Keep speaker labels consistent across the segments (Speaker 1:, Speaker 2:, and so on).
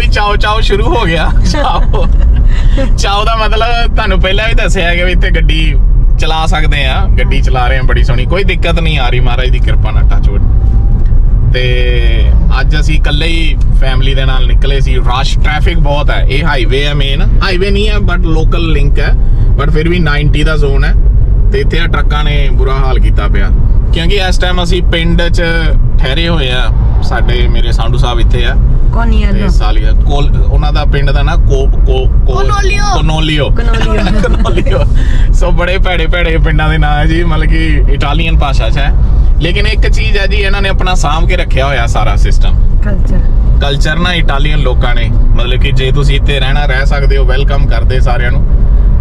Speaker 1: ਵੀ ਚਾਓ ਚਾਓ ਸ਼ੁਰੂ ਹੋ ਗਿਆ। ਚਾਓ। ਚਾਓ ਦਾ ਮਤਲਬ ਤੁਹਾਨੂੰ ਪਹਿਲਾਂ ਵੀ ਦੱਸਿਆ ਕਿ ਵੀ ਇੱਥੇ ਗੱਡੀ ਚਲਾ ਸਕਦੇ ਆ, ਗੱਡੀ ਚਲਾ ਰਹੇ ਆ, ਬੜੀ ਸੋਹਣੀ। ਕੋਈ ਦਿੱਕਤ ਨਹੀਂ ਆ ਰਹੀ ਮਹਾਰਾਜ ਦੀ ਕਿਰਪਾ ਨਾਲ ਟੱਚਵੁੱਡ ਤੇ ਅੱਜ ਅਸੀਂ ਇਕੱਲੇ ਹੀ ਫੈਮਿਲੀ ਦੇ ਨਾਲ ਨਿਕਲੇ ਸੀ। ਰਸ਼ ਟ੍ਰੈਫਿਕ ਬਹੁਤ ਹੈ। ਇਹ ਹਾਈਵੇ ਹੈ ਮੇਨ ਹਾਈਵੇ ਨਹੀਂ ਹੈ ਬਟ ਲੋਕਲ ਲਿੰਕ ਹੈ। ਬਟ ਫਿਰ ਵੀ 90 ਦਾ ਜ਼ੋਨ ਹੈ। ਤੇ ਇੱਥੇ ਆ ਟਰੱਕਾਂ ਨੇ ਬੁਰਾ ਹਾਲ ਕੀਤਾ ਪਿਆ। ਕਿਉਂਕਿ ਇਸ ਟਾਈਮ ਅਸੀਂ ਪਿੰਡ 'ਚ ਠਹਿਰੇ ਹੋਏ ਆ। ਸਾਡੇ ਮੇਰੇ ਸਾਂਢੂ ਸਾਹਿਬ ਇੱਥੇ ਆ।
Speaker 2: ਕੋਨੀਅਲ
Speaker 1: ਤੇ ਸਾਲੀਆ ਕੋਲ ਉਹਨਾਂ ਦਾ ਪਿੰਡ ਦਾ ਨਾ ਕੋ ਕੋ ਕੋ-
Speaker 3: ਕਨੋਲੀਓ।
Speaker 1: ਕਨੋਲੀਓ।
Speaker 2: ਕਨੋਲੀਓ।
Speaker 1: ਕਨੋਲੀਓ। ਸੋ ਬੜੇ ਭੈੜੇ ਭੈੜੇ ਪਿੰਡਾਂ ਦੇ ਨਾਂ ਹੈ ਜੀ ਮਤਲਬ ਕਿ ਇਟਾਲੀਅਨ ਭਾਸ਼ਾ 'ਚ ਹੈ। ਲੇਕਿਨ ਇੱਕ ਚੀਜ਼ ਹੈ ਜੀ ਇਹਨਾਂ ਨੇ ਆਪਣਾ ਸਾਂਭ ਕੇ ਰੱਖਿਆ ਹੋਇਆ ਸਾਰਾ ਸਿਸਟਮ
Speaker 2: ਕਲਚਰ
Speaker 1: ਕਲਚਰ ਨਾ ਇਟਾਲੀਅਨ ਲੋਕਾਂ ਨੇ ਮਤਲਬ ਕਿ ਜੇ ਤੁਸੀਂ ਇੱਥੇ ਰਹਿਣਾ ਰਹਿ ਸਕਦੇ ਹੋ ਵੈਲਕਮ ਕਰਦੇ ਸਾਰਿਆਂ ਨੂੰ।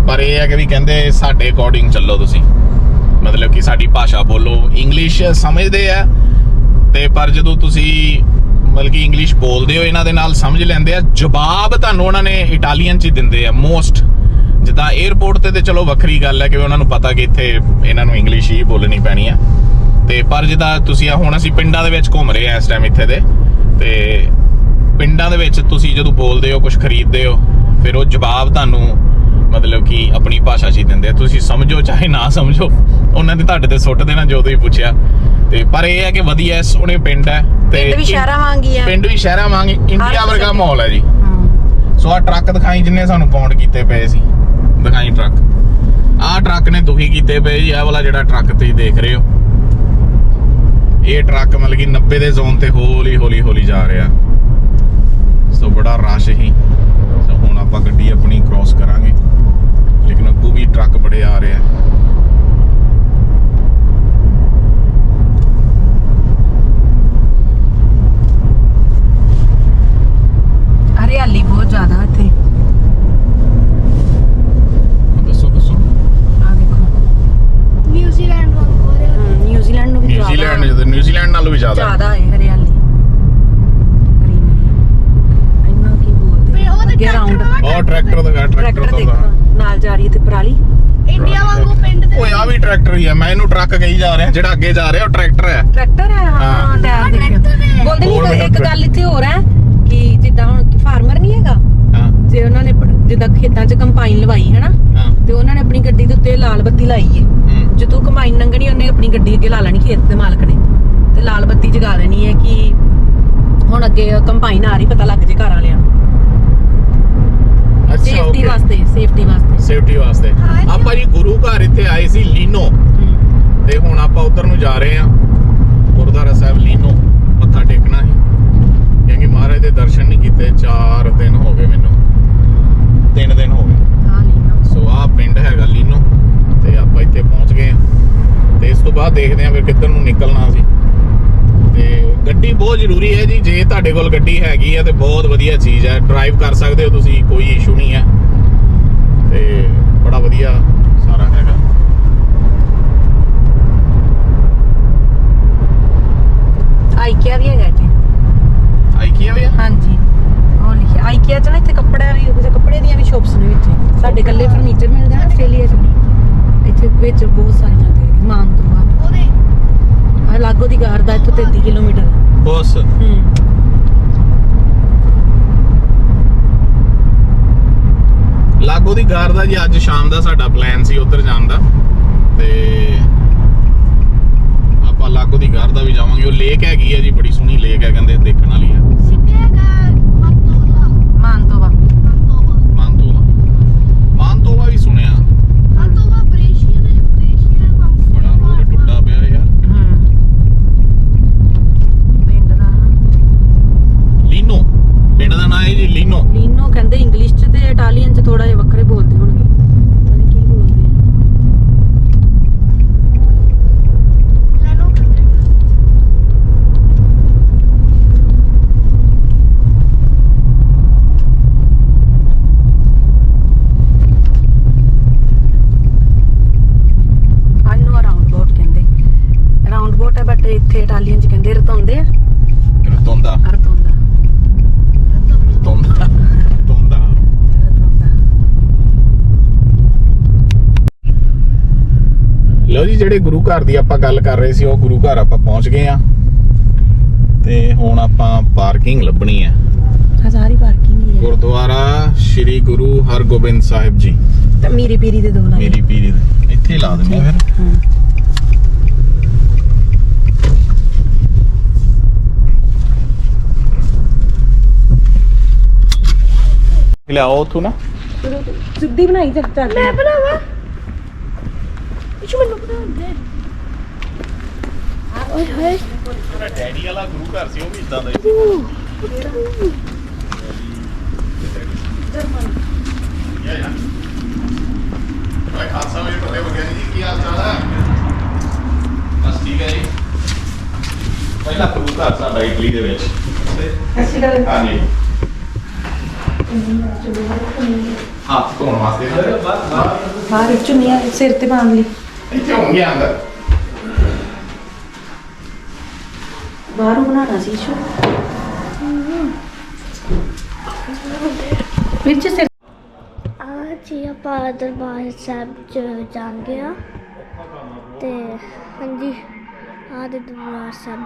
Speaker 1: ਪਰ ਇਹ ਹੈ ਕਿ ਵੀ ਕਹਿੰਦੇ ਸਾਡੇ ਅਕੋਰਡਿੰਗ ਚੱਲੋ ਤੁਸੀਂ। ਮਤਲਬ ਕਿ ਸਾਡੀ ਭਾਸ਼ਾ ਬੋਲੋ ਇੰਗਲਿਸ਼ ਸਮਝਦੇ ਆ। ਤੇ ਪਰ ਜਦੋਂ ਤੁਸੀਂ ਮਤਲਬ ਕਿ ਇੰਗਲਿਸ਼ ਬੋਲਦੇ ਹੋ, ਇਹਨਾਂ ਦੇ ਨਾਲ ਸਮਝ ਲੈਂਦੇ ਆ। ਜਵਾਬ ਤੁਹਾਨੂੰ ਉਹਨਾਂ ਨੇ ਇਟਾਲੀਅਨ ਚ ਹੀ ਦਿੰਦੇ ਆ ਮੋਸਟ ਜਿੱਦਾਂ 에어ਪੋਰਟ ਤੇ ਤੇ ਚਲੋ ਵੱਖਰੀ ਗੱਲ ਹੈ ਕਿ ਉਹਨਾਂ ਨੂੰ ਪਤਾ ਕਿ ਇੱਥੇ ਇਹਨਾਂ ਨੂੰ ਇੰਗਲਿਸ਼ ਹੀ ਬੋਲਣੀ ਪੈਣੀ ਆ। ਤੇ ਪਰ ਜਿੱਦਾਂ ਤੁਸੀਂ ਹੁਣ ਅਸੀਂ ਪਿੰਡਾਂ ਦੇ ਵਿੱਚ ਘੁੰਮ ਰਹੇ ਆ ਇਸ ਟਾਈਮ ਇੱਥੇ ਦੇ। ਤੇ ਪਿੰਡਾਂ ਦੇ ਵਿੱਚ ਤੁਸੀਂ ਜਦੋਂ ਬੋਲਦੇ ਹੋ ਕੁਝ ਖਰੀਦਦੇ ਹੋ, ਫਿਰ ਉਹ ਜਵਾਬ ਤੁਹਾਨੂੰ ਮਤਲਬ ਕਿ ਆਪਣੀ ਭਾਸ਼ਾ 'ਚ ਹੀ ਦਿੰਦੇ ਆ। ਤੁਸੀਂ ਸਮਝੋ, ਚਾਹੇ ਨਾ ਸਮਝੋ। ਉਹਨਾਂ ਨੇ ਤੁਹਾਡੇ ਤੇ ਸੁੱਟ ਦੇਣਾ ਜੋ ਤੁਸੀਂ ਪੁੱਛਿਆ। ਤੇ ਪਰ ਇਹ ਹੈ ਕਿ ਵਧੀਆ ਸੋਹਣੇ ਪਿੰਡ ਹੈ
Speaker 2: ਪਿੰਡ ਵੀ ਸ਼ਹਿਰਾਂ ਵਾਂਗੀ ਆ
Speaker 1: ਪਿੰਡ ਵੀ ਸ਼ਹਿਰਾਂ ਵਾਂਗ ਇੰਡੀਆ ਵਰਗਾ ਮਾਹੌਲ ਹੈ ਜੀ। ਸੋ ਆ ਟਰੱਕ ਦਿਖਾਈ ਜਿੰਨੇ ਸਾਨੂੰ ਕਾਊਂਟ ਕੀਤੇ ਪਏ ਸੀ। ਦਿਖਾਈ ਟਰੱਕ। ਆਹ ਟਰੱਕ ਨੇ ਦੁਖੀ ਕੀਤੇ ਪਏ ਜੀ ਆਹ ਵਾਲਾ ਜਿਹੜਾ ਟਰੱਕ ਤੁਸੀਂ ਦੇਖ ਰਹੇ ਹੋ। ਇਹ ਟਰੱਕ ਮਤਲਬ ਕਿ 90 ਦੇ ਜ਼ੋਨ ਤੇ ਹੌਲੀ ਹੌਲੀ ਹੌਲੀ ਜਾ ਰਿਹਾ। ਸੋ ਬੜਾ ਰਸ਼ ਹੀ ਸੋ ਹੁਣ ਆਪਾਂ ਗੱਡੀ ਆਪਣੀ ਕ੍ਰਾਸ ਕਰਾਂਗੇ। ਲੇਕਿਨ ਅੱਗੋਂ ਵੀ ਟਰੱਕ ਬੜੇ ਆ ਰਹੇ ਆ।
Speaker 2: ਹਰਿਆਲੀ ਬਹੁਤ ਜ਼ਿਆਦਾ ਇੱਥੇ।
Speaker 1: ਦੱਸੋ ਦੱਸੋ।
Speaker 2: ਆ ਦੇਖੋ।
Speaker 3: ਨਿਊਜ਼ੀਲੈਂਡ ਵਾਂਗ ਹੋ ਰਿਹਾ।
Speaker 2: ਹਮ, ਨਿਊਜ਼ੀਲੈਂਡ ਨੂੰ ਵੀ ਜ਼ਿਆਦਾ-
Speaker 1: ਨਿਊਜ਼ੀਲੈਂਡ ਜਦੋਂ ਨਿਊਜ਼ੀਲੈਂਡ ਨਾਲੋਂ ਵੀ ਜ਼ਿਆਦਾ।
Speaker 2: ਜ਼ਿਆਦਾ ਹੈ ਹਰਿਆਲੀ। Greenery। ਇੰਨਾ ਕੀ ਬੋਲਦੇ
Speaker 3: ਵੀ ਉਹ ਤੇ
Speaker 2: ਅੱਗੇ
Speaker 3: tractor
Speaker 2: round-
Speaker 3: ਵਾ।
Speaker 1: ਉਹ ਟਰੈਕਟਰ ਦਾ ਟਰੈਕਟਰ
Speaker 2: ਟਰੈਕਟਰ
Speaker 1: ਤੋਂ
Speaker 2: ਦੇਖੋ ਨਾਲ ਜਾ ਰਹੀ ਹੈ ਤੇ ਪਰਾਲੀ।
Speaker 3: ਇੰਡੀਆ ਵਾਂਗੂ ਪਿੰਡ ਦੇ
Speaker 1: ਓਏ ਆ ਵੀ ਟਰੈਕਟਰ ਹੀ ਆ ਮੈਂ ਇਹਨੂੰ ਟਰੱਕ ਕਹੀ ਜਾ ਰਿਹਾ। ਜਿਹੜਾ ਅੱਗੇ ਜਾ ਰਿਹਾ ਉਹ ਟਰੈਕਟਰ ਹੈ।
Speaker 2: ਟਰੈਕਟਰ ਹੈ ਹਾਂ
Speaker 1: ਹਾਂ।
Speaker 2: ਟਾਇਰ ਦੇਖਿਓ।
Speaker 3: ਟਰੈਕਟਰ ਹੈ।
Speaker 2: ਬੋਲਦੇ
Speaker 1: ਹੋਰ
Speaker 2: ਨਹੀਂ ਇੱਕ
Speaker 1: ਮੈਨੂੰ
Speaker 2: ਗੱਲ ਇੱਥੇ ਹੋਰ ਹੈ। ਕਿ ਜਿੱਦਾਂ ਹੁਣ ਫਾਰਮਰ ਨਹੀਂ ਹੈਗਾ
Speaker 1: ਹਾਂ।
Speaker 2: ਜੇ ਉਹਨਾਂ ਨੇ ਪ- ਜਿੱਦਾਂ ਖੇਤਾਂ 'ਚ ਕੰਪਾਈਨ ਲਵਾਈ ਹੈ ਨਾ
Speaker 1: ਹਾਂ।
Speaker 2: ਤੇ ਉਹਨਾਂ ਨੇ ਆਪਣੀ ਗੱਡੀ ਦੇ ਉੱਤੇ ਲਾਲ ਬੱਤੀ ਲਾਈ ਏ।
Speaker 1: ਹੂੰ।
Speaker 2: ਜਦੋਂ ਕੰਬਾਈਨ ਲੰਘਣੀ ਉਹਨੇ ਆਪਣੀ ਗੱਡੀ ਅੱਗੇ ਲਾ ਲੈਣੀ ਖੇਤ ਦੇ ਮਾਲਕ ਨੇ। ਤੇ ਲਾਲ ਬੱਤੀ ਜਗਾ ਦੇਣੀ ਹੈ ਕਿ ਹੁਣ ਅੱਗੇ ਕੰਬਾਈਨ ਆ ਰਹੀ ਪਤਾ ਲੱਗ ਜੇ ਘਰ ਵਾਲਿਆਂ ਨੂੰ।
Speaker 1: ਅੱਛਾ
Speaker 2: ਸੇਫਟੀ
Speaker 1: ਓਕੇ
Speaker 2: ਵਾਸਤੇ ਸੇਫਟੀ ਵਾਸਤੇ।
Speaker 1: ਸੇਫਟੀ ਵਾਸਤੇ।
Speaker 3: ਹਾਂ ਜੀ।
Speaker 1: ਆਪਾਂ ਜੀ ਗੁਰੂ ਘਰ ਇੱਥੇ ਆਏ ਸੀ ਲੀਨੋ। ਤੇ ਹੁਣ ਆਪਾਂ ਉਧਰ ਨੂੰ ਜਾ ਰਹੇ ਹਾਂ। ਗੁਰਦੁਆਰਾ ਸਾਹਿਬ ਲੀਨੋ ਮੱਥਾ ਟੇਕਣਾ ਹੈ। ਕਿਉਂਕਿ ਮਹਾਰਾਜ ਦੇ ਦਰਸ਼ਨ ਨਹੀਂ ਕੀਤੇ 4 ਦਿਨ ਹੋ ਗਏ ਮੈਨੂੰ। 3 ਦਿਨ ਹੋ ਗਏ। ਸੋ ਆਹ ਪਿੰਡ ਹੈਗਾ ਲੀਨੋ ਤੇ ਆਪਾਂ ਇੱਥੇ ਪਹੁੰਚ ਗਏ ਤੇ ਇਸ ਤੋਂ ਬਾਅਦ ਦੇਖਦੇ ਹਾਂ ਫਿਰ ਕਿੱਧਰ ਨੂੰ ਨਿਕਲਣਾ ਸੀ ਤੇ ਗੱਡੀ ਬਹੁਤ ਜ਼ਰੂਰੀ ਹੈ ਜੀ ਜੇ ਤੁਹਾਡੇ ਕੋਲ ਗੱਡੀ ਹੈਗੀ ਹੈ ਤੇ ਬਹੁਤ ਵਧੀਆ ਚੀਜ਼ ਹੈ। ਡਰਾਈਵ ਕਰ ਸਕਦੇ ਹੋ ਤੁਸੀਂ ਕੋਈ ਇਸ਼ੂ ਨਹੀਂ ਹੈ। ਤੇ ਬੜਾ ਵਧੀਆ ਸਾਰਾ ਹੈਗਾ।
Speaker 2: ਆਈਕਿਆ ਵੀ ਹੈਗਾ ਇੱਥੇ?
Speaker 1: ਆਈਕੀਆ ਵੀ ਆ?
Speaker 2: ਹਾਂਜੀ। ਉਹ ਲਿਖਿਆ ਆਈਕਿਆ ਚ ਨਾ ਇੱਥੇ ਕੱਪੜਾ ਵੀ ਉਹਦੇ ਕੱਪੜੇ ਦੀਆਂ ਵੀ ਸ਼ਾਪਸ ਨੇ ਵਿੱਚ ਸਾਡੇ ਕੱਲੇ ਫਰਨੀਚਰ ਮਿਲਦੇ ਆ ਆਸਟ੍ਰੇਲੀਆ ਚ। ਇੱਥੇ ਵਿੱਚ ਬਹੁਤ ਸਾਰੀਆਂ ਤੇ ਮਾਨ ਤੋਂ ਬਾਅਦ
Speaker 3: ਉਹਦੇ?
Speaker 2: ਆ ਲਾਗੋ ਦੀ ਗਾਰ ਦਾ ਇੱਥੋਂ 33 ਕਿਲੋਮੀਟਰ।
Speaker 1: ਬਸ।
Speaker 2: ਹੂੰ।
Speaker 1: ਲਾਗੋ ਦੀ ਗਾਰ ਦਾ ਜੀ ਅੱਜ ਸ਼ਾਮ ਦਾ ਸਾਡਾ ਪਲਾਨ ਸੀ ਉੱਧਰ ਜਾਣ ਦਾ ਤੇ ਆਪਾਂ ਲਾਗੋ ਦੀ ਗਾਰ ਦਾ ਵੀ ਜਾਵਾਂਗੇ ਉਹ ਲੇਕ ਹੈਗੀ ਹੈ ਜੀ ਬੜੀ ਸੋਹਣੀ ਲੇਕ ਹੈ ਕਹਿੰਦੇ ਦੇਖਣ ਵਾਲੀ ਹੈ
Speaker 3: ਸਿੱਧੇ ਹੈਗਾ ਮੰਤੋਲਾ
Speaker 2: ਮਾਨ ਤੋਂ ਬਾਅਦ
Speaker 3: ਮੰਤੋਵਾ
Speaker 1: ਮਾਨਤੋਵਾ ਮਾਨਤੋਵਾ ਵੀ ਸੁਣਿਆ
Speaker 3: ਮੰਤੋਵਾ ਬ੍ਰੇਸ਼ੀਆ ਦੇ ਬ੍ਰੇਸ਼ੀਆ ਵਾਂਗ
Speaker 1: ਬੜਾ ਰੋਡ ਟੁੱਟਾ ਪਿਆ ਯਾਰ
Speaker 2: ਹੂੰ ਪਿੰਡ ਦਾ ਨਾ
Speaker 1: ਲੀਨੋ ਪਿੰਡ ਦਾ ਨਾਂ ਹੈ ਜੀ ਲੀਨੋ
Speaker 2: ਲੀਨੋ ਕਹਿੰਦੇ ਇੰਗਲਿਸ਼ ਚ ਤੇ ਇਟਾਲੀਅਨ ਚ ਥੋੜਾ ਜਿਹਾ ਵੱਖਰੇ ਬੋਲਦੇ ਹੋਣਗੇ ਪਤਾ ਨੀ ਕੀ ਬੋਲਦੇ ਆ
Speaker 3: ਲੈਨੋ ਕਰਦੇ
Speaker 2: ਆਨੂੰ ਅਰਾਊਂਡ ਬੋਟ ਕਹਿੰਦੇ ਅਰਾਊਂਡ ਬਟ ਇੱਥੇ ਇਟਾਲੀਅਨ ਚ ਕਹਿੰਦੇ ਰਤੋਂਦੇ ਆ।
Speaker 1: ਰਤੋਂਦਾ।
Speaker 2: ਰਤੋਂਦਾ।
Speaker 1: ਰਤੋਂਦਾ। ਲਓ ਜੀ ਜਿਹੜੇ ਗੁਰੂ ਘਰ ਦੀ ਆਪਾਂ ਗੱਲ ਕਰ ਰਹੇ ਸੀ ਉਹ ਗੁਰੂ ਘਰ ਆਪਾਂ ਪਹੁੰਚ ਗਏ ਆ ਤੇ ਹੁਣ ਆਪਾਂ ਪਾਰਕਿੰਗ ਲੱਭਣੀ
Speaker 2: ਆ ਸਾਰੀ ਪਾਰਕਿੰਗ ਹੀ ਹੈ।
Speaker 1: ਗੁਰਦੁਆਰਾ ਸ੍ਰੀ ਗੁਰੂ ਹਰਗੋਬਿੰਦ ਸਾਹਿਬ ਜੀ।
Speaker 2: ਤੇ ਮੀਰੀ ਪੀਰੀ ਦੇ ਦੋ ਲਾਏ
Speaker 1: ਮੇਰੀ ਪੀਰੀ ਦੇ। ਇੱਥੇ ਹੀ ਲਾ ਦਿੰਦੇ ਫਿਰ।
Speaker 2: ਹਾਂ।
Speaker 1: ਲਿਆਓ ਉਥੋਂ ਨਾ।
Speaker 2: ਸਿੱਧੀ ਬਣਾਈ ਚੱਕ ਚੱਕ
Speaker 3: ਮੈਂ ਬਣਾਵਾ? ਇਹ ਮੈਨੂੰ ਬਣਾ ਦੇ। ਓਏ ਹੋਏ।
Speaker 1: ਡੈਡੀ ਵਾਲਾ ਗੁਰੂ ਘਰ ਸੀ ਉਹ ਵੀ ਇਦਾਂ ਦਾ ਹੀ। ਯਾ ਯਾ ਭਾਈ ਪਤੇ ਵਗੈਰੇ ਜੀ ਕੀ ਹਾਲ ਚਾਲ ਹੈ ਬਸ ਠੀਕ ਹੈ ਜੀ। ਪਹਿਲਾ ਗੁਰੂ ਘਰ ਸਾਡਾ ਇਟਲੀ ਦੇ ਵਿੱਚ।
Speaker 2: ਅਸੀਂ ਗੱਲ
Speaker 1: ਹਾਂਜੀ। ਧੋਣ ਵਾਸਤੇ
Speaker 2: ਬਾਹਰ ਚੁੰਨੀਆਂ ਸਿਰ ਤੇ ਬਾਂਧ ਲਈ
Speaker 1: ਇੱਥੇ ਹੋਣਗੇ ਅੰਦਰ।
Speaker 2: ਬਾਹਰੋਂ ਬਣਾਉਣਾ ਸੀ ਸ਼ੋ ਵਿੱਚ ਸਿਰ
Speaker 3: ਅੱਜ ਹੀ ਆਪਾਂ ਦਰਬਾਰ ਸਾਹਿਬ ਚ ਜਾਂਗੇ ਆ। ਤੇ ਹਾਂਜੀ ਆ ਦੇ ਦਰਬਾਰ ਸਾਹਿਬ।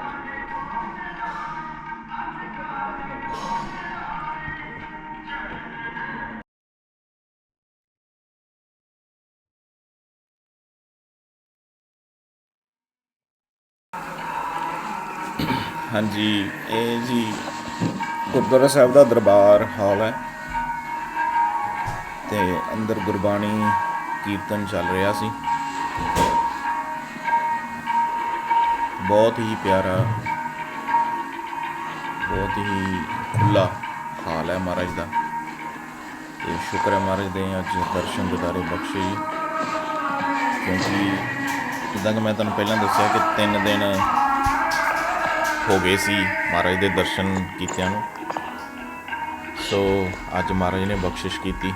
Speaker 1: ਹਾਂਜੀ, ਇਹ ਜੀ ਗੁਰਦੁਆਰਾ ਸਾਹਿਬ ਦਾ ਦਰਬਾਰ ਹਾਲ ਹੈ। ਤੇ ਅੰਦਰ ਗੁਰਬਾਣੀ ਕੀਰਤਨ ਚੱਲ ਰਿਹਾ ਸੀ। ਬਹੁਤ ਹੀ ਪਿਆਰਾ, ਬਹੁਤ ਹੀ ਖੁੱਲਾ ਹਾਲ ਹੈ ਮਹਾਰਾਜ ਦਾ। ਤੇ ਸ਼ੁਕਰ ਹੈ ਮਹਾਰਾਜ ਦੇ ਅੱਜ ਦਰਸ਼ਨ ਦਿਦਾਰੇ ਬਖਸ਼ੇ ਜੀ। ਕਿਉਂਕਿ ਜਿੱਦਾਂ ਕਿ ਮੈਂ ਤੁਹਾਨੂੰ ਪਹਿਲਾਂ ਦੱਸਿਆ ਕਿ ਤਿੰਨ ਦਿਨ ਹੋ ਗਏ ਸੀ ਮਹਾਰਾਜ ਦੇ ਦਰਸ਼ਨ ਕੀਤਿਆਂ ਨੂੰ। ਸੋ ਅੱਜ ਮਹਾਰਾਜ ਨੇ ਬਖਸ਼ਿਸ਼ ਕੀਤੀ।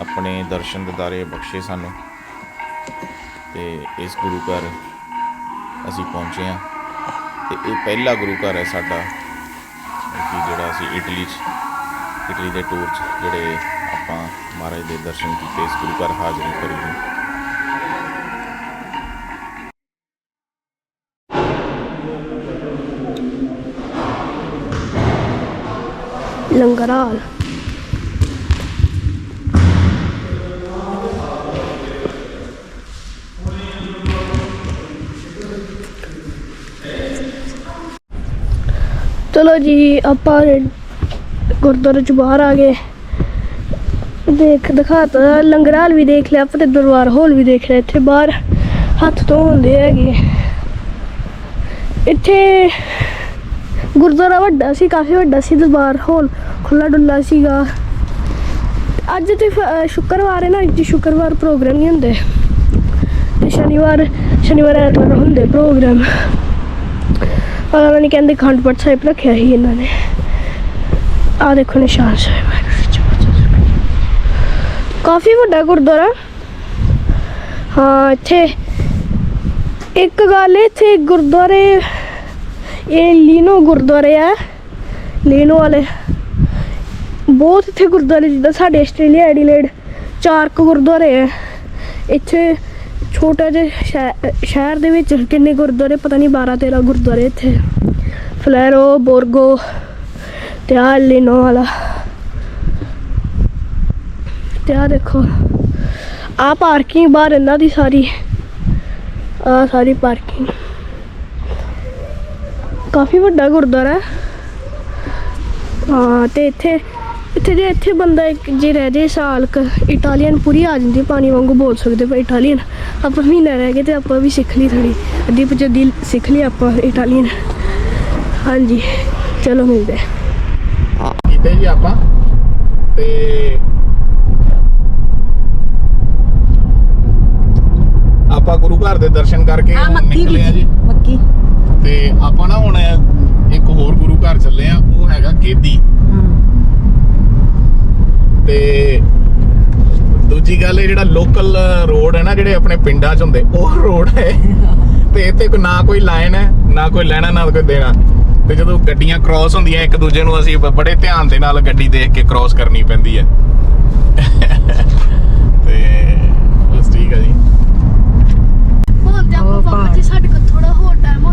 Speaker 1: ਆਪਣੇ ਦਰਸ਼ਨ ਦਿਦਾਰੇ ਬਖਸ਼ੇ ਸਾਨੂੰ। ਤੇ ਇਸ ਗੁਰੂ ਘਰ ਅਸੀਂ ਪਹੁੰਚੇ ਹਾਂ। ਤੇ ਇਹ ਪਹਿਲਾ ਗੁਰੂ ਘਰ ਹੈ ਸਾਡਾ, ਕਿ ਜਿਹੜਾ ਅਸੀਂ ਇਟਲੀ 'ਚ, ਇਟਲੀ ਦੇ ਟੂਰ 'ਚ ਜਿਹੜੇ ਆਪਾਂ ਮਹਾਰਾਜ ਦੇ ਦਰਸ਼ਨ ਕੀਤੇ, ਇਸ ਗੁਰੂ ਘਰ ਹਾਜ਼ਰੀ ਭਰੀ ਨੂੰ
Speaker 3: ਲੰਗਰ ਹਾਲ ਚਲੋ ਜੀ, ਆਪਾਂ ਗੁਰਦੁਆਰੇ ਚ ਬਾਹਰ ਆ ਗਏ। ਦੇਖ, ਦਿਖਾਤਾ ਲੰਗਰ ਹਾਲ ਵੀ ਦੇਖ ਲਿਆ ਆਪਾਂ ਤੇ ਦਰਬਾਰ ਹਾਲ ਵੀ ਦੇਖ ਲਿਆ, ਇੱਥੇ ਬਾਹਰ ਹੱਥ ਧੋਉਂਦੇ ਹੈਗੇ। ਇੱਥੇ ਗੁਰਦੁਆਰਾ ਵੱਡਾ ਸੀ ਕਾਫੀ ਵੱਡਾ ਸੀ ਦਰਬਾਰ ਹਾਲ ਖੁੱਲਾ ਡੁੱਲਾ ਸੀਗਾ। ਅੱਜ ਤੇ ਸ਼ੁੱਕਰਵਾਰ ਹੈ ਨਾ ਅੱਜ ਸ਼ੁੱਕਰਵਾਰ ਪ੍ਰੋਗਰਾਮ ਨਹੀਂ ਹੁੰਦੇ। ਤੇ ਸ਼ਨੀਵਾਰ ਸ਼ਨੀਵਾਰ ਐਤਵਾਰ ਹੁੰਦੇ ਪ੍ਰੋਗਰਾਮ। ਪਤਾ ਨਹੀਂ ਕਹਿੰਦੇ ਖੰਡ ਪਾਠ ਸਾਹਿਬ ਰੱਖਿਆ ਸੀ ਇਹਨਾਂ ਨੇ। ਆ ਦੇਖੋ ਨਿਸ਼ਾਨ ਸਾਹਿਬ। ਕਾਫੀ ਵੱਡਾ ਗੁਰਦੁਆਰਾ। ਹਾਂ ਇੱਥੇ ਇੱਕ ਗੱਲ ਹੈ, ਇੱਥੇ ਗੁਰਦੁਆਰੇ ਇਹ ਲੀਨੋ ਗੁਰਦੁਆਰੇ ਆ। ਲੀਨੋ ਵਾਲੇ। ਬਹੁਤ ਇੱਥੇ ਗੁਰਦੁਆਰੇ ਜਿੱਦਾਂ ਸਾਡੇ ਆਸਟ੍ਰੇਲੀਆ ਐਡੀਲੇਡ ਚਾਰ ਕੁ ਗੁਰਦੁਆਰੇ ਆ। ਇੱਥੇ ਛੋਟਾ ਜਿਹਾ ਸ਼ਹਿ- ਸ਼ਹਿਰ ਦੇ ਵਿੱਚ ਕਿੰਨੇ ਗੁਰਦੁਆਰੇ, ਪਤਾ ਨਹੀਂ 12 13 ਗੁਰਦੁਆਰੇ ਇੱਥੇ। ਫਲੈਰੋ, ਬੋਰਗੋ ਤੇ ਆ ਲੀਨੋ ਵਾਲਾ। ਤੇ ਆ ਦੇਖੋ ਆ ਪਾਰਕਿੰਗ ਬਾਹਰ ਇਹਨਾਂ ਦੀ ਸਾਰੀ। ਆ ਸਾਰੀ ਪਾਰਕਿੰਗ। ਕਾਫੀ ਵੱਡਾ ਗੁਰਦੁਆਰਾ ਹੈ। ਹਾਂ ਤੇ ਇੱਥੇ ਇੱਥੇ ਜੇ ਇੱਥੇ ਬੰਦਾ ਇੱਕ ਜੇ ਰਹਿ ਜੇ ਸਾਲ ਕ ਇਟਾਲੀਅਨ ਪੂਰੀ ਆ ਜਾਂਦੀ ਪਾਣੀ ਵਾਂਗੂ ਬੋਲ ਸਕਦੇ ਪਰ ਇਟਾਲੀਅਨ। ਆਪਾਂ ਮਹੀਨਾ ਰਹਿ ਗਏ ਤੇ ਆਪਾਂ ਵੀ ਸਿੱਖ ਲਈ ਥੋੜੀ ਅੱਧੀ ਪਚੱਦੀ ਸਿੱਖ ਲਈ ਆਪਾਂ ਇਟਾਲੀਅਨ। ਹਾਂਜੀ ਚਲੋ ਮਿਲਦੇ।
Speaker 1: ਕੀਤੇ ਜੀ ਆਪਾਂ। ਤੇ ਆਪਾਂ ਗੁਰੂ ਘਰ ਦੇ ਦਰਸ਼ਨ ਕਰਕੇ
Speaker 2: ਆ
Speaker 1: ਨਿਕਲੇ ਆ
Speaker 2: ਵੀ
Speaker 1: ਜੀ।
Speaker 2: ਮੱਕੀ।
Speaker 1: ਤੇ ਆਪਾਂ ਨਾ ਹੁਣ ਇੱਕ ਹੋਰ ਗੁਰੂ ਘਰ ਚੱਲੇ ਆ ਉਹ ਹੈਗਾ ਗੇਦੀ ਤੇ ਦੂਜੀ ਗੱਲ ਇਹ ਜਿਹੜਾ ਲੋਕਲ ਰੋਡ ਹੈ ਨਾ ਜਿਹੜੇ ਆਪਣੇ ਪਿੰਡਾਂ 'ਚ ਹੁੰਦੇ ਉਹ ਰੋਡ ਹੈ। ਤੇ ਇੱਥੇ ਕੋਈ ਨਾ ਕੋਈ ਲਾਈਨ ਹੈ ਨਾ ਕੋਈ ਲੈਣਾ ਨਾ ਕੋਈ ਦੇਣਾ। ਤੇ ਜਦੋਂ ਗੱਡੀਆਂ ਕ੍ਰਾਸ ਹੁੰਦੀਆਂ ਇੱਕ ਦੂਜੇ ਨੂੰ ਅਸੀਂ ਬੜੇ ਧਿਆਨ ਦੇ ਨਾਲ ਗੱਡੀ ਦੇਖ ਕੇ ਕ੍ਰਾਸ ਕਰਨੀ ਪੈਂਦੀ ਹੈ। ਤੇ ਬਸ ਠੀਕ ਹੈ ਜੀ।
Speaker 3: ਹੁਣ ਤੇ ਆਪਾਂ ਬਾਬਾ। ਜੀ ਸਾਡੇ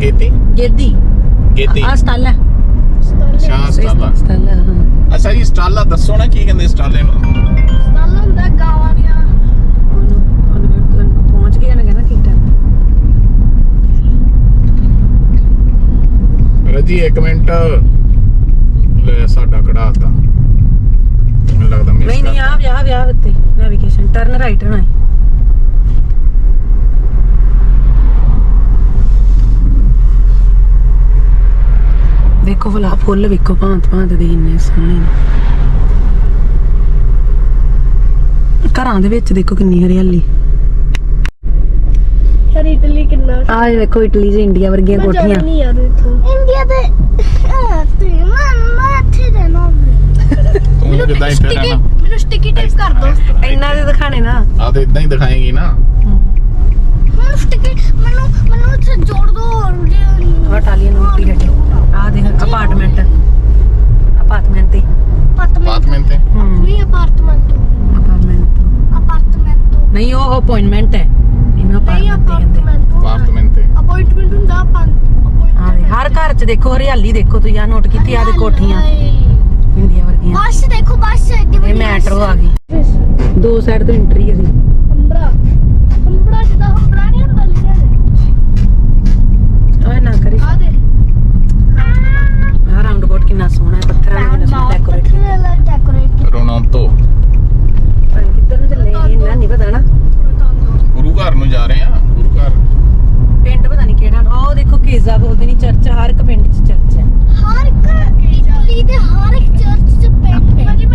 Speaker 1: ਗੇਤੀ?
Speaker 2: ਗੇਦੀ
Speaker 1: ਗੇਤੀ।
Speaker 2: ਆ ਸਟਾਲ। ਹੈ
Speaker 1: ਅੱਛਾ ਸਟਾਲਾ।
Speaker 2: ਸਟਾਲ ਹਾਂ।
Speaker 1: ਅੱਛਾ ਜੀ ਸਟਾਲਾ ਦੱਸੋ ਨਾ ਕੀ ਕਹਿੰਦੇ ਸਟਾਲੇ ਨੂੰ?
Speaker 4: ਸਟਾਲ ਹੁੰਦਾ ਗਾਵਾਂ ਦੀਆਂ।
Speaker 2: ਪਹੁੰਚ ਗਿਆ ਨਾ ਕਹਿੰਦਾ ਠੀਕ ਟਾਈਮ
Speaker 1: ਰਜੀ ਇੱਕ ਮਿੰਟ। ਲੈ ਸਾਡਾ ਕਢਾਤਾ ਮੈਨੂੰ ਲੱਗਦਾ
Speaker 2: ਨਹੀਂ ਨਹੀਂ ਆ ਵਿਆਹ ਵਿਆਹ ਉੱਤੇ। ਨੈਵੀਗੇਸ਼ਨ ਟਰਨ ਰਾਈਟ ਹੋਣਾ ਹੈ ਦੇਖੋ ਭਲਾ ਫੁੱਲ ਵੇਖੋ ਭਾਂਤ ਭਾਂਤ ਦੇ ਇੰਨੇ ਸੋਹਣੇ ਨੇ। ਘਰਾਂ ਦੇ ਵਿੱਚ ਦੇਖੋ ਕਿੰਨੀ ਹਰਿਆਲੀ।
Speaker 4: ਯਾਰ ਇਟਲੀ ਕਿੰਨਾ
Speaker 2: ਆਹ ਦੇਖੋ ਇਟਲੀ ਤੇ ਇੰਡੀਆ ਵਰਗੀਆਂ ਕੋਠੀਆਂ।
Speaker 4: ਇੰਡੀਆ ਦੇ ਤੇ ਮਨ ਮੈਨੂੰ ਸਟਿਕੀ ਟੇਪ ਕਰ ਦੋ।
Speaker 2: ਇੰਨਾ ਦੇ ਦਿਖਾਣੇ ਨਾ।
Speaker 1: ਆ ਤੇ ਇਦਾਂ ਹੀ ਦਿਖਾਏਗੀ ਨਾ।
Speaker 4: ਮੈਨੂੰ ਸਟਿਕੀ ਮੈਨੂੰ ਮੈਨੂੰ ਇੱਥੇ ਜੋੜ ਦੋ
Speaker 2: ਆਹ ਇਟਾਲੀਅਨ ਰੋਟੀ ਹੈ ਆਹ ਦੇਖ ਅਪਾਰਟਮੈਂਟ ਅਪਾਰਟਮੈਂਟ ਤੇ।
Speaker 1: ਮੈਂ ਤੇ?
Speaker 4: ਵੀ ਅਪਾਰਟਮੈਂਟ
Speaker 2: ਅਪਾਰਟਮੈਂਟ
Speaker 4: ਅਪਾਰਟਮੈਂਟ
Speaker 2: ਨਹੀਂ ਉਹ ਅਪਾਇੰਟਮੈਂਟ ਹੈ। ਇਹਨੂੰ
Speaker 4: ਨਹੀਂ
Speaker 2: ਅਪਾਰਟਮੈਂਟ ਕਹਿੰਦੇ।
Speaker 4: ਅਪਾਰਟਮੈਂਟ
Speaker 1: ਅਪਾਰਟਮੈਂਟ ਤੇ।
Speaker 4: ਅਪਾਇੰਟਮੈਂਟ ਹੁੰਦਾ ਆਪਾਂ
Speaker 2: ਆਹ ਦੇ ਹਰ ਘਰ 'ਚ ਦੇਖੋ ਹਰਿਆਲੀ ਦੇਖੋ ਤੁਸੀਂ ਆ ਨੋਟ ਕੀਤੀ ਆ ਦੇ ਕੋਠੀਆਂ। ਇੰਡੀਆ ਵਰਗੀਆਂ।
Speaker 4: ਬੱਸ ਦੇਖੋ ਬੱਸ ਐਡੀ
Speaker 2: ਇਹ ਮੈਟਰੋ ਆ ਗਈ। ਦੋ ਸਾਈਡ ਤੋਂ ਐਂਟਰੀ ਹੈ ਦੀ
Speaker 4: ਹੰਬਰਾ ਹੰਬਰਾ ਜਿੱਦਾਂ ਹੰਬਰਾ ਨਹੀਂ ਹੁੰਦਾ ਲਿਖਿਆ
Speaker 2: ਓਏ ਨਾ ਕਰੀ।
Speaker 4: ਆ ਦੇ
Speaker 2: ਆ ਰਾਉਂਡ ਅਬਾਊਟ ਕਿੰਨਾ ਸੋਹਣਾ ਹੈ ਪੱਥਰਾਂ ਨਾਲ ਕਿੰਨਾ ਸੋਹਣਾ ਡੈਕੋਰੇਟ ਕੀਤਾ
Speaker 4: ਡੈਕੋਰੇਟ
Speaker 1: ਰੋਨਾਂਤੋ
Speaker 2: ਪਰ ਕਿੱਧਰ ਨੂੰ ਚੱਲੇ ਇਹ ਇੰਨਾ ਨਹੀਂ ਪਤਾ ਨਾ।
Speaker 1: ਗੁਰੂ ਘਰ ਨੂੰ ਜਾ ਰਹੇ ਆ ਗੁਰੂ ਘਰ।
Speaker 2: ਪਿੰਡ ਪਤਾ ਨਹੀਂ ਕਿਹੜਾ ਉਹ ਦੇਖੋ ਕੇਜ਼ਾ ਬੋਲਦੇ ਨਹੀਂ ਚਰਚ ਹਰ ਇੱਕ ਪਿੰਡ 'ਚ ਚਰਚ ਹੈ।
Speaker 4: ਹਰ ਇੱਕ ਇਟਲੀ ਦੇ ਹਰ ਇੱਕ ਚਰਚ ਚ ਪਿੰਡ ਹੈ।
Speaker 2: ਨਹੀਂ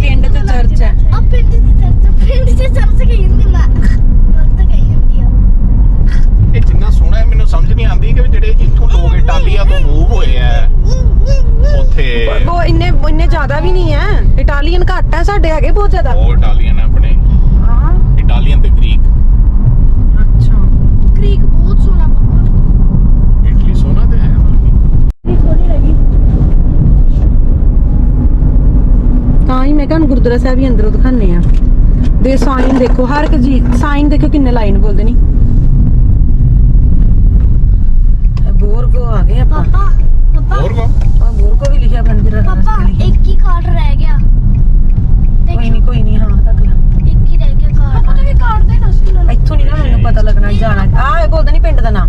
Speaker 2: ਪਿੰਡ 'ਚ ਚਰਚ ਹੈ।
Speaker 4: ਆ। ਪਿੰਡ ਦੀ ਚਰਚ ਪਿੰਡ ਦੀ ਚਰਚ ਗਈ ਹੁੰਦੀ ਮੈਂ
Speaker 1: ਇਹ ਜਿੰਨਾ ਸੋਹਣਾ ਹੈ ਮੈਨੂੰ ਸਮਝ ਨਹੀਂ ਆਉਂਦੀ ਕਿ ਵੀ ਜਿਹੜੇ ਇੱਥੋਂ ਲੋਕ ਇਟਾਲੀਆ ਤੋਂ ਮੂਵ ਹੋਏ ਆ ਉੱਥੇ
Speaker 2: ਉਹ ਇੰਨੇ ਇੰਨੇ ਜ਼ਿਆਦਾ ਵੀ ਨਹੀਂ ਹੈ। ਇਟਾਲੀਅਨ ਘੱਟ ਹੈ ਸਾਡੇ ਹੈਗੇ ਬਹੁਤ ਜ਼ਿਆਦਾ।
Speaker 1: ਉਹ ਇਟਾਲੀਅਨ ਹੈ ਆਪਣੇ।
Speaker 2: ਹਾਂ।
Speaker 1: ਇਟਾਲੀਅਨ ਤੇ ਗ੍ਰੀਕ
Speaker 2: ਅੱਛਾ।
Speaker 4: ਕ੍ਰੀਕ ਬਹੁਤ ਸੋਹਣਾ ਪੱਕਾ
Speaker 1: ਇਟਲੀ ਸੋਹਣਾ ਤੇ ਹੈ ਬਲਕਿ
Speaker 4: ਥੋੜੀ ਲੱਗੀ।
Speaker 2: ਤਾਂ ਹੀ ਮੈਂ ਕਿਹਾ ਹੁਣ ਗੁਰਦੁਆਰਾ ਸਾਹਿਬ ਹੀ ਅੰਦਰੋਂ ਦਿਖਾਣੇ ਆ ਦੇ ਸਾਈਨ ਦੇਖੋ ਹਰ ਇੱਕ ਜੀ ਸਾਈਨ ਦੇਖੋ ਕਿੰਨੇ ਲਾਈਨ ਬੋਲਦੇ ਨਹੀਂ ਬੋਰਗੋ ਆ ਗਏ ਆਪਾਂ
Speaker 4: ਪਾਪਾ। ਪਾਪਾ
Speaker 2: ਬੋਰਗੋ ਵੀ ਲਿਖਿਆ ਬੰਦਰ
Speaker 4: ਪਾਪਾ ਇੱਕ ਹੀ ਕਾਰਡ ਰਹਿ ਗਿਆ।
Speaker 2: ਕੋਈ ਨਹੀਂ ਕੋਈ ਨਹੀਂ ਹਾਂ ਰੱਖ ਲੈ।
Speaker 4: ਇੱਕ ਹੀ ਰਹਿ ਗਿਆ ਕਾਰਡ ਪਾਪਾ ਤੁਸੀਂ ਕਾਰਡ ਦੇ ਨਾ। ਸੀ
Speaker 2: ਇੱਥੋਂ ਨਹੀਂ ਨਾ ਮੈਨੂੰ ਪਤਾ ਲੱਗਣਾ ਜਾਣਾ। ਆ ਇਹ ਬੋਲਦੇ ਨਹੀਂ ਪਿੰਡ ਦਾ ਨਾਂ।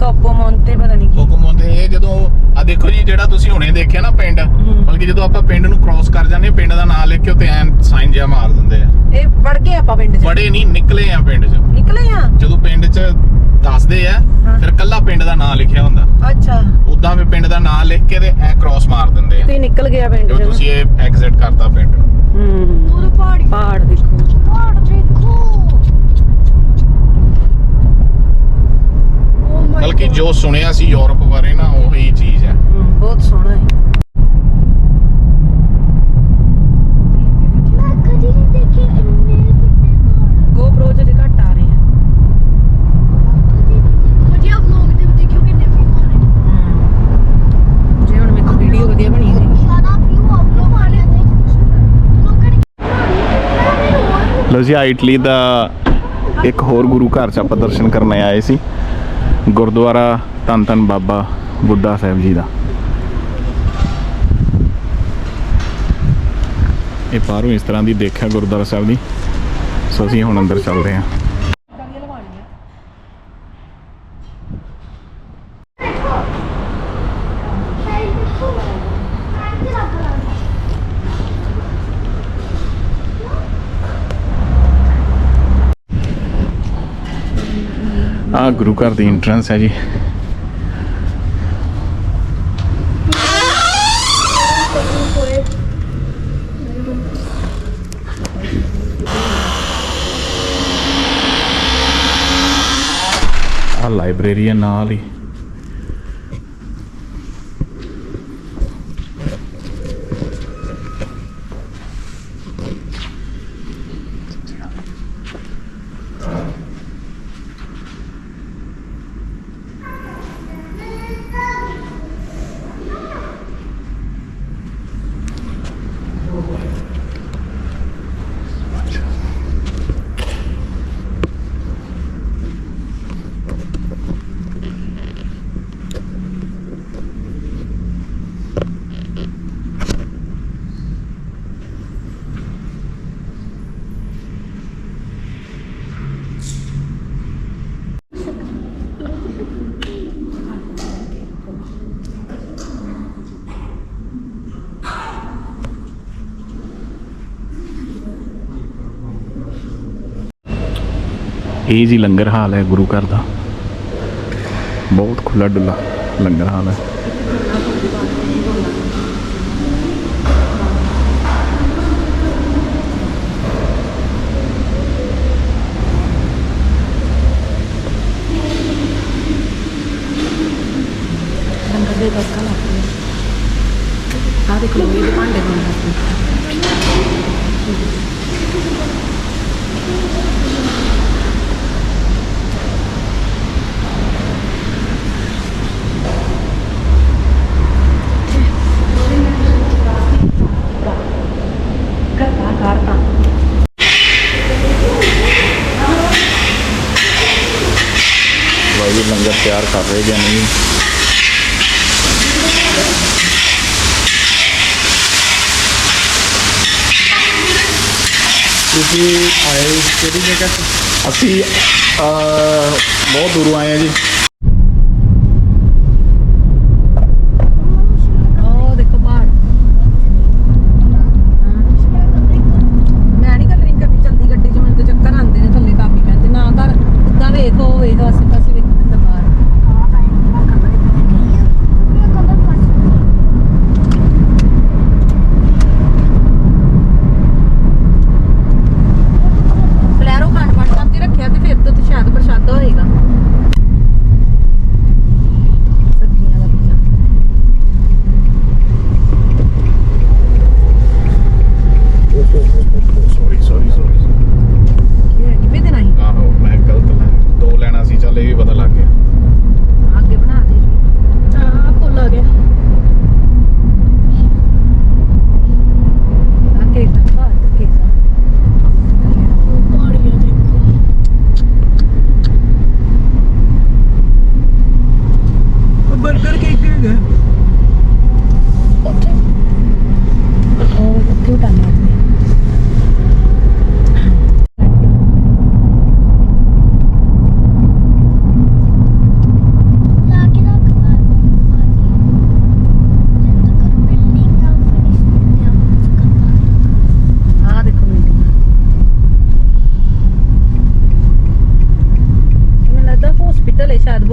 Speaker 2: ਕਾਪੋ ਮੌਂਤੇ ਪਤਾ ਨਹੀਂ ਕੀ।
Speaker 1: ਹੁਕਮ ਤੇ ਇਹ ਜਦੋਂ ਆ ਦੇਖੋ ਜੀ ਜਿਹੜਾ ਤੁਸੀਂ ਹੁਣੇ ਦੇਖਿਆ ਨਾ ਪਿੰਡ ਬਲਕਿ ਜਦੋਂ ਆਪਾਂ ਪਿੰਡ ਨੂੰ ਕ੍ਰਾਸ ਕਰ ਜਾਂਦੇ ਪਿੰਡ ਦਾ ਨਾਮ ਲਿਖ ਕੇ ਉੱਤੇ ਐਨ ਸਾਈਨ ਜਿਹਾ ਮਾਰ ਦਿੰਦੇ ਆ
Speaker 2: ਇਹ ਵੜ ਗਏ ਆਪਾਂ ਪਿੰਡ 'ਚ।
Speaker 1: ਬੜੇ ਨਹੀਂ ਨਿਕਲੇ ਆ ਪਿੰਡ 'ਚ।
Speaker 2: ਨਿਕਲੇ ਆ?
Speaker 1: ਜਦੋਂ ਪਿੰਡ 'ਚ ਦੱਸਦੇ ਆ। ਫਿਰ ਕੱਲਾ ਪਿੰਡ ਦਾ ਨਾਮ ਲਿਖਿਆ ਹੁੰਦਾ।
Speaker 2: ਅੱਛਾ।
Speaker 1: ਉਦਾਂ ਵੀ ਪਿੰਡ ਦਾ ਨਾਮ ਲਿਖ ਕੇ ਤੇ ਐ ਕ੍ਰਾਸ ਮਾਰ ਦਿੰਦੇ ਆ।
Speaker 2: ਤੇ ਨਿਕਲ ਗਿਆ ਪਿੰਡ 'ਚ
Speaker 1: ਤੁਸੀਂ ਇਹ ਐਗਜ਼ਿਟ ਕਰਤਾ ਪਿੰਡ ਨੂੰ?
Speaker 2: ਹੂੰ।
Speaker 4: ਉਹਦੇ ਪਹਾੜੀ।
Speaker 2: ਪਹਾੜ ਦੇਖੋ।
Speaker 4: ਪਹਾੜ ਦੇਖੋ। ਓ ਮਾਈ
Speaker 1: ਬਲਕਿ ਜੋ ਸੁਣਿਆ ਸੀ ਯੂਰਪ ਬਾਰੇ ਨਾ ਉਹੀ ਚੀਜ਼ ਹੂੰ,
Speaker 2: ਬਹੁਤ ਸੋਹਣਾ ਹੈ
Speaker 4: ਮੈਂ ਕਦੀ ਨਹੀਂ ਦੇਖੇ ਇੰਨੇ ਵੱਡੇ ਪਹਾੜ
Speaker 2: GoPro ਜਿਹੜੇ ਘੱਟ ਆ ਰਹੇ ਆ
Speaker 4: ਵਧੀਆ ਵਲੌਗ ਦੇ ਵਿੱਚ ਦੇਖਿਓ ਕਿੰਨੇ ਵੀ ਪਹਾੜ
Speaker 2: ਹੂੰ ਜੇ ਹੁਣ ਮੇਰੇ ਕੋਲ ਵੀਡੀਓ ਵਧੀਆ ਬਣੀ ਹੋਈ
Speaker 4: ਸਾਰਾ ਵਿਊ ਆਪਲੋ ਮਾਰਿਆ ਤੇ ਲੋਕਾਂ ਨੇ
Speaker 1: ਲੋ ਜੀ ਆ ਇਟਲੀ ਦਾ ਇੱਕ ਹੋਰ ਗੁਰੂ ਘਰ ਚ ਆਪਾਂ ਦਰਸ਼ਨ ਕਰਨ ਆਏ ਸੀ। ਗੁਰਦੁਆਰਾ ਧੰਨ ਧੰਨ ਬਾਬਾ ਬੁੱਢਾ ਸਾਹਿਬ ਜੀ ਦਾ। ਇਹ ਬਾਹਰੋਂ ਇਸ ਤਰ੍ਹਾਂ ਦੀ ਦੇਖਿਆ ਗੁਰਦੁਆਰਾ ਸਾਹਿਬ ਦੀ। ਸੋ ਅਸੀਂ ਹੁਣ ਅੰਦਰ ਚੱਲਦੇ ਹਾਂ। ਗੁਰੂ ਘਰ ਦੀ ਐਂਟਰੈਂਸ ਹੈ ਜੀ। ਆ ਲਾਇਬ੍ਰੇਰੀ ਹੈ ਨਾਲ ਹੀ। ਇਹ ਜੀ ਲੰਗਰ ਹਾਲ ਹੈ ਗੁਰੂ ਘਰ ਦਾ। ਬਹੁਤ ਖੁੱਲਾ ਡੁੱਲਾ ਲੰਗਰ ਹਾਲ ਹੈ।
Speaker 2: ਲੰਗਰ ਦੇ ਦਰਕਾ ਲੱਗਦੇ ਆ ਦੇਖੋ ਇਹ ਭਾਂਡੇ
Speaker 1: ਬਣਾਉਂਦੇ ਤਿਆਰ ਕਰ ਰਹੇ ਜਾਂ ਨਹੀਂ।
Speaker 5: ਤੁਸੀਂ ਆਏ ਕਿਹੜੀ ਜਗ੍ਹਾ ਤੋਂ?
Speaker 1: ਅਸੀਂ ਬਹੁਤ ਦੂਰੋਂ ਆਏ
Speaker 2: ਹਾਂ ਜੀ।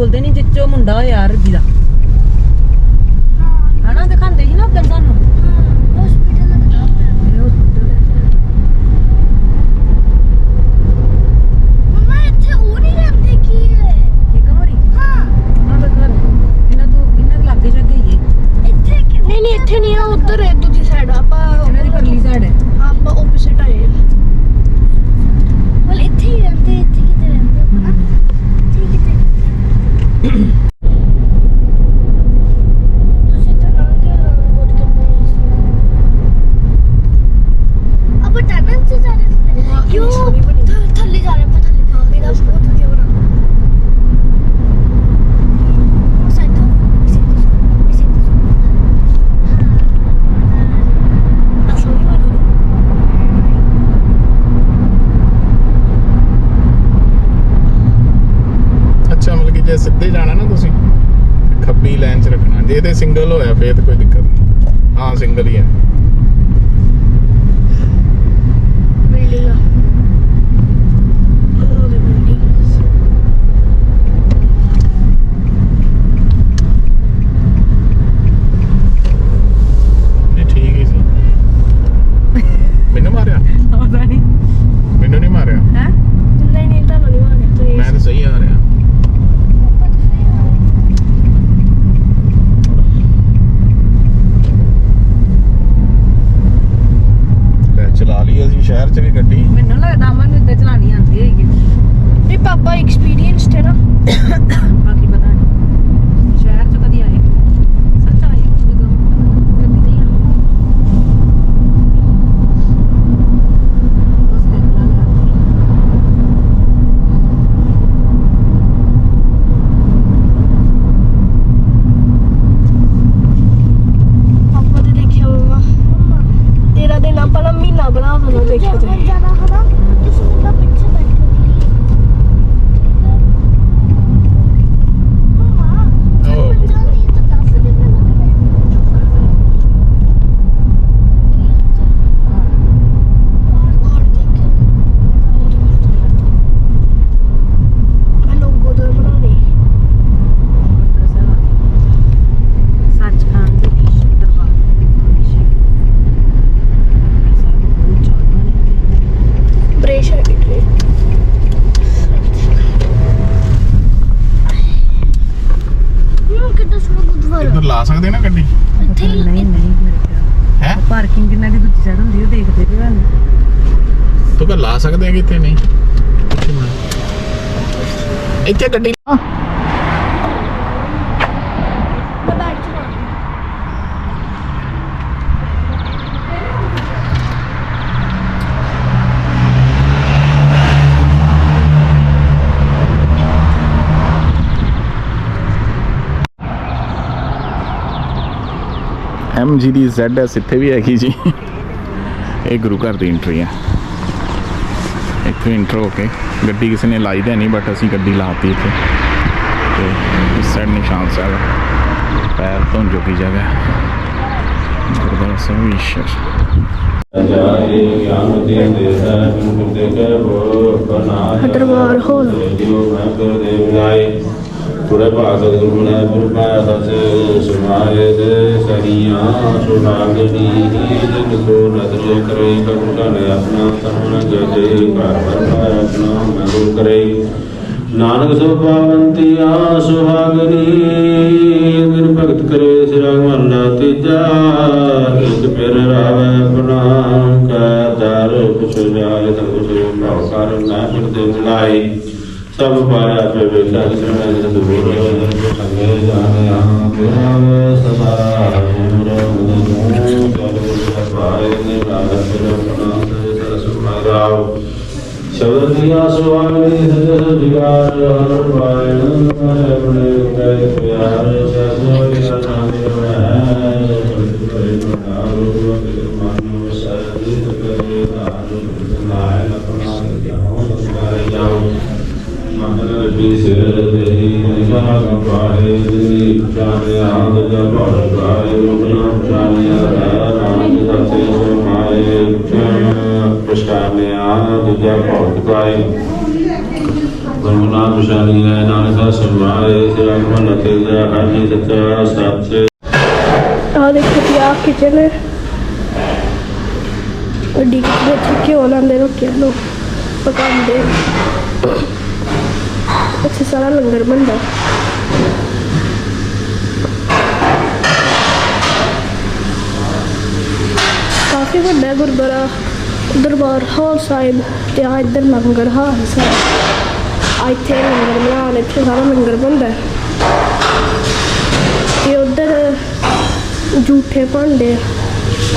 Speaker 2: ਬੋਲਦੇ ਨਹੀਂ ਜਿੱਚੋ ਮੁੰਡਾ ਹੋਇਆ ਰਜੀ
Speaker 1: ਕਹ ਲਾ ਸਕਦੇ ਆ ਕਿਤੇ ਨਹੀਂ ਇੱਥੇ ਗੱਡੀ ਐਮ ਜੀ ਦੀ ZS ਇੱਥੇ ਵੀ ਹੈਗੀ ਜੀ ਇਹ ਗੁਰੂ ਘਰ ਦੀ ਐਂਟਰੀ ਹੈ ਇੱਥੇ ਇੰਟਰ ਹੋ ਕੇ ਗੱਡੀ ਕਿਸੇ ਨੇ ਲਾਈ ਤਾਂ ਨਹੀਂ ਬਟ ਅਸੀਂ ਗੱਡੀ ਲਾਤੀ ਇੱਥੇ ਤੇ ਇਸ ਸਾਈਡ ਨਿਸ਼ਾਨ ਸਾਹਿਬ ਹੈ। ਪੈਰ ਤੋਂ ਜੋਗੀ ਜਗ੍ਹਾ ਹੈ। ਗੁਰਦੁਆਰਾ ਸਾਹਿਬ ਈਸ਼ਰ
Speaker 6: ਜਾਏ ਗਿਆਨ ਦੇ ਦੇ ਸਾਹਿਬ ਗੁਰਦੇ ਕੇ ਬੋ ਬਨਾ
Speaker 3: ਦਰਬਾਰ ਹੋਲ
Speaker 6: ਜੋ ਮੈਂ ਕਰ ਦੇ ਵਿਲਾਏ ਪੁਰੇ ਭਾਗਤ ਗੁਰੂ ਨੇ ਪੁਰਪਾਇਆ ਸਸੇ ਸੁਮਾਏ ਦੇ ਸਰੀਆਂ ਸੁਨਾਗਣੀ ਜਿਨ ਕੋ ਨਦਰ ਕਰੇ ਕਬੂ ਆਪਣਾ ਤਨ ਜਜੇ ਘਰ ਵਰਨਾ ਆਪਣਾ, ਮਨੁ ਕਰੇ। ਨਾਨਕ ਸੋ ਪਾਵੰਤੀ ਆ ਸੁਹਾਗਨੀ ਗੁਰ ਭਗਤ ਕਰੇ ਸਿਰਾ ਮਹਲਾ ਤੀਜਾ। ਇੱਕ ਪਿਰ ਰਾਵੈ ਆਪਣਾ ਕਾ ਦਰ ਕੁਛ ਜਾਏ ਤਾਂ ਕੁਛ ਭਾਉ ਕਰ ਨਾ ਫਿਰਦੇ ਮਿਲਾਏ ਸਭ ਪਾਇਆ ਪੇ ਵੇਖਾ ਕਿਸਨੇ ਨੇ ਦੂਰ ਸੰਗੇ ਜਾਣਿਆ ਗੁਰਾਂ ਸਦਾ ਗੁਰ ਮੁਦੂ ਚਲੋ ਪਾਏ ਨੇ ਰਾਗ ਫਿਰ ਆਪਣਾ ਤੇ ਸਰਸ ਮਹਾਰਾਜ ਸ਼ਬਦ ਦੀਆਂ ਸੁਆਮੀ ਸਜਦ ਦਿਗਾਰ ਹਰ ਪਾਇਣ ਮੈਂ ਆਪਣੇ ਗਏ ਪਿਆਰ ਸਸੋਈ ਨਾਮੇ ਮੈਂ ਕਰੇ ਨਾਰੂ ਅਗਰ ਮਾਨੋ ਸਰਦੀ ਕਰੇ ਨਾਰੂ
Speaker 3: ਕਿਚਨ ਹੈ। ਵੱਡੀ ਕਿਚਨ ਵਿੱਚ ਘਿਓ ਲਾਉਂਦੇ ਰੋਟੀਆਂ ਨੂੰ ਪਕਾਉਂਦੇ। ਇੱਥੇ ਸਾਰਾ ਲੰਗਰ ਬਣਦਾ ਕਾਫੀ ਵੱਡਾ ਗੁਰਦੁਆਰਾ ਦਰਬਾਰ ਹਾਲ ਸਾਹਿਬ ਤੇ ਆ ਇੱਧਰ ਲੰਗਰ ਹਾਲ ਸਾਹਿਬ ਆ ਇੱਥੇ ਲੰਗਰ ਬਣਾਉਣ ਇੱਥੇ ਸਾਰਾ ਲੰਗਰ ਬਣਦਾ ਹੈ। ਤੇ ਉਧਰ ਝੂਠੇ ਭਾਂਡੇ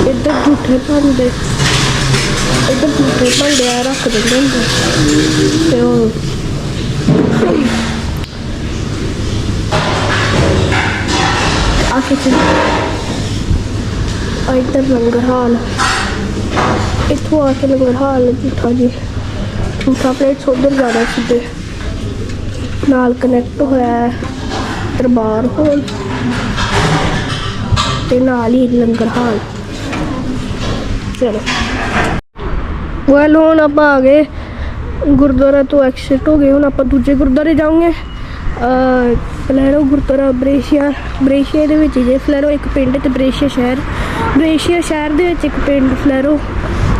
Speaker 3: ਇੱਧਰ ਝੂਠੇ ਭਾਂਡੇ ਇੱਧਰ ਝੂਠੇ ਭਾਂਡੇ ਆ ਰੱਖ ਦਿੰਦੇ ਹੁੰਦੇ ਤੇ ਉਹ ਆ ਇੱਧਰ ਲੰਗਰ ਹਾਲ ਇੱਥੋਂ ਆ ਕੇ ਲੰਗਰ ਹਾਲ ਝੂਠਾ ਜੀ ਝੂਠਾ ਪਲੇਟ ਉਧਰ ਜਾਣਾ ਸਿੱਧੇ ਨਾਲ ਕਨੈਕਟ ਹੋਇਆ ਦਰਬਾਰ ਹਾਲ ਤੇ ਨਾਲ ਹੀ ਲੰਗਰ ਹਾਲ ਚਲੋ ਵੈਲ ਹੁਣ ਆਪਾਂ ਆ ਗਏ ਗੁਰਦੁਆਰਾ ਤੋਂ ਐਕਸਿਟ ਹੋ ਗਏ, ਹੁਣ ਆਪਾਂ ਦੂਜੇ ਗੁਰਦੁਆਰੇ ਜਾਵਾਂਗੇ ਫਲੈਰੋ ਗੁਰਦੁਆਰਾ ਬ੍ਰੇਸ਼ੀਆ ਬ੍ਰੇਸ਼ੀਆ ਦੇ ਵਿੱਚ ਜੇ ਫਲੈਰੋ ਇੱਕ ਪਿੰਡ ਤੇ ਬ੍ਰੇਸ਼ੀਆ ਸ਼ਹਿਰ। ਬ੍ਰੇਸ਼ੀਆ ਸ਼ਹਿਰ ਦੇ ਵਿੱਚ ਇੱਕ ਪਿੰਡ ਫਲੈਰੋ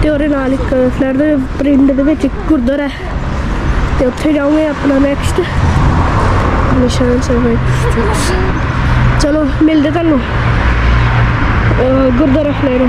Speaker 3: ਤੇ ਉਹਦੇ ਨਾਲ ਇੱਕ ਫਲੈਰੋ ਦੇ ਪਿੰਡ ਦੇ ਵਿੱਚ ਇੱਕ ਗੁਰਦੁਆਰਾ ਹੈ। ਤੇ ਉੱਥੇ ਜਾਵਾਂਗੇ ਆਪਣਾ ਨੈਕਸਟ ਨਿਸ਼ਾਨ ਸਰਵੇ ਚਲੋ, ਮਿਲਦੇ ਤੁਹਾਨੂੰ। ਗੁਰਦੁਆਰਾ ਫਲੈਰੋ